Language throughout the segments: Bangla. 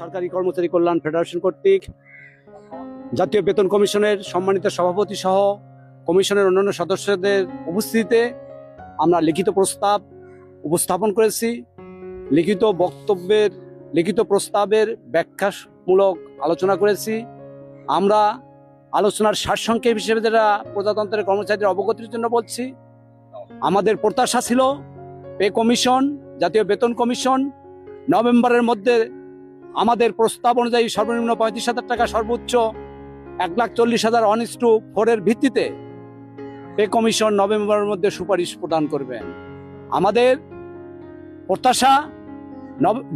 সরকারি কর্মচারী কল্যাণ ফেডারেশন কর্তৃক, জাতীয় বেতন কমিশনের সম্মানিত সভাপতি সহ কমিশনের অন্যান্য সদস্যদের উপস্থিতিতে আমরা লিখিত প্রস্তাব উপস্থাপন করেছি। লিখিত বক্তব্যের, লিখিত প্রস্তাবের ব্যাখ্যামূলক আলোচনা করেছি। আমরা আলোচনার সারসংক্ষেপ হিসেবে যেটা প্রজাতন্ত্রের কর্মচারীদের অবগতির জন্য বলছি, আমাদের প্রত্যাশা ছিল, পে কমিশন, জাতীয় বেতন কমিশন, নভেম্বরের মধ্যে আমাদের প্রস্তাব অনুযায়ী সর্বনিম্ন পঁয়ত্রিশ হাজার টাকা সর্বোচ্চ এক লাখ চল্লিশ হাজার অন টু ফোরের ভিত্তিতে পে কমিশন নভেম্বরের মধ্যে সুপারিশ প্রদান করবেন। আমাদের প্রত্যাশা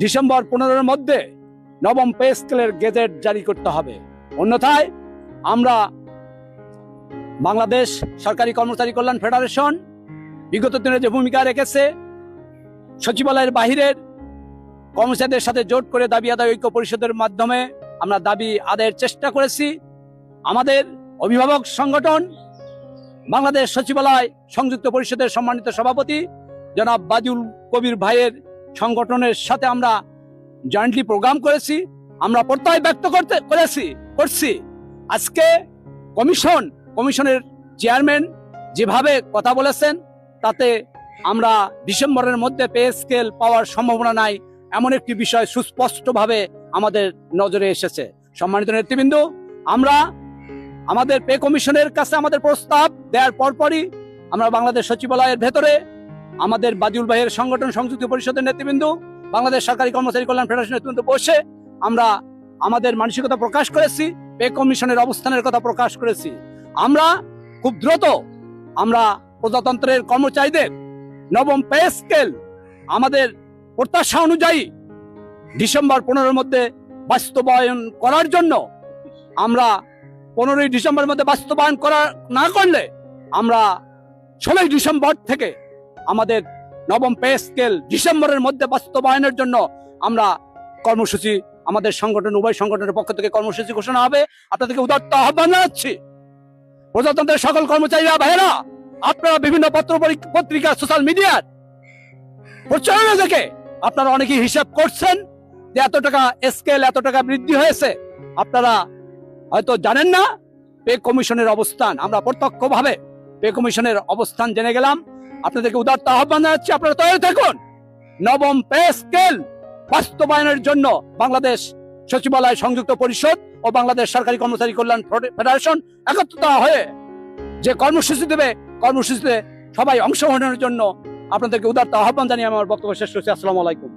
ডিসেম্বর পনেরোর মধ্যে নবম পে স্কেলের গেজেট জারি করতে হবে। অন্যথায় আমরা বাংলাদেশ সরকারি কর্মচারী কল্যাণ ফেডারেশন বিগত দিনে যে ভূমিকা রেখেছে, সচিবালয়ের বাহিরের কর্মচারীদের সাথে জোট করে দাবি আদায় ঐক্য পরিষদের মাধ্যমে আমরা দাবি আদায়ের চেষ্টা করেছি। আমাদের অভিভাবক সংগঠন, বাংলাদেশ সচিবালয় সংযুক্ত পরিষদের সম্মানিত সভাপতি জনাব বাজুল কবির ভাইয়ের সংগঠনের সাথে আমরা জয়েন্টলি প্রোগ্রাম করেছি। আমরা প্রত্যয় ব্যক্ত করতে, করেছি, করছি। আজকে কমিশন, কমিশনের চেয়ারম্যান যেভাবে কথা বলেছেন, তাতে আমরা ডিসেম্বরের মধ্যে পে স্কেল পাওয়ার সম্ভাবনা নাই। এমন একটি বিষয় সুস্পষ্টভাবে আমাদের নজরে এসেছে। সম্মানিত নেতৃবৃন্দ, আমরা আমাদের পে কমিশনের কাছে আমাদের প্রস্তাব দেওয়ার পরপরই আমরা বাংলাদেশ সচিবালয়ের ভেতরে আমাদের বাদিউল ভাইয়ের সংগঠন সংযুক্ত পরিষদের নেতৃবৃন্দ, বাংলাদেশ সরকারি কর্মচারী কল্যাণ ফেডারেশনের নেতৃবৃন্দ বসে আমরা আমাদের মানসিকতা প্রকাশ করেছি, পে কমিশনের অবস্থানের কথা প্রকাশ করেছি। আমরা খুব দ্রুত আমরা প্রজাতন্ত্রের কর্মচারীদের নবম পে স্কেল আমাদের প্রত্যাশা অনুযায়ী ডিসেম্বর পনেরোর মধ্যে বাস্তবায়ন করার জন্য আমরা পনেরোই ডিসেম্বরের মধ্যে বাস্তবায়ন করা না করলে আমরা ষোলোই ডিসেম্বর থেকে আমাদের নবম পে স্কেল ডিসেম্বরের মধ্যে বাস্তবায়নের জন্য আমরা কর্মসূচি আমাদের সংগঠন, উভয় সংগঠনের পক্ষ থেকে কর্মসূচি ঘোষণা হবে। আপনাদেরকে উদাত্ত আহ্বান জানাচ্ছি। প্রজাতন্ত্রের সকল কর্মচারীরা ভাইয়েরা, আপনারা বিভিন্ন পত্র পত্রিকা সোশ্যাল মিডিয়ার প্রচারণা থেকে আপনারা অনেকেই হিসাব করছেন যে এত টাকা স্কেল এত টাকা বৃদ্ধি হয়েছে। আপনারা হয়তো জানেন না, পে কমিশনের অবস্থান। আমরা প্রত্যক্ষভাবে পে কমিশনের অবস্থান জেনে গেলাম। আপনাদেরকে উদার্ত আহ্বান জানাচ্ছি, আপনারা তৈরি থাকুন। নবম পে স্কেল বাস্তবায়নের জন্য বাংলাদেশ সচিবালয় সংযুক্ত পরিষদ ও বাংলাদেশ সরকারি কর্মচারী কল্যাণ ফেডারেশন একত্রিত হয়ে যে কর্মসূচি দেবে, কর্মসূচিতে সবাই অংশগ্রহণের জন্য আপনাদেরকে উদারতা আহ্বান জানিয়ে আমার বক্তব্য শেষ করছি। আসসালামু আলাইকুম।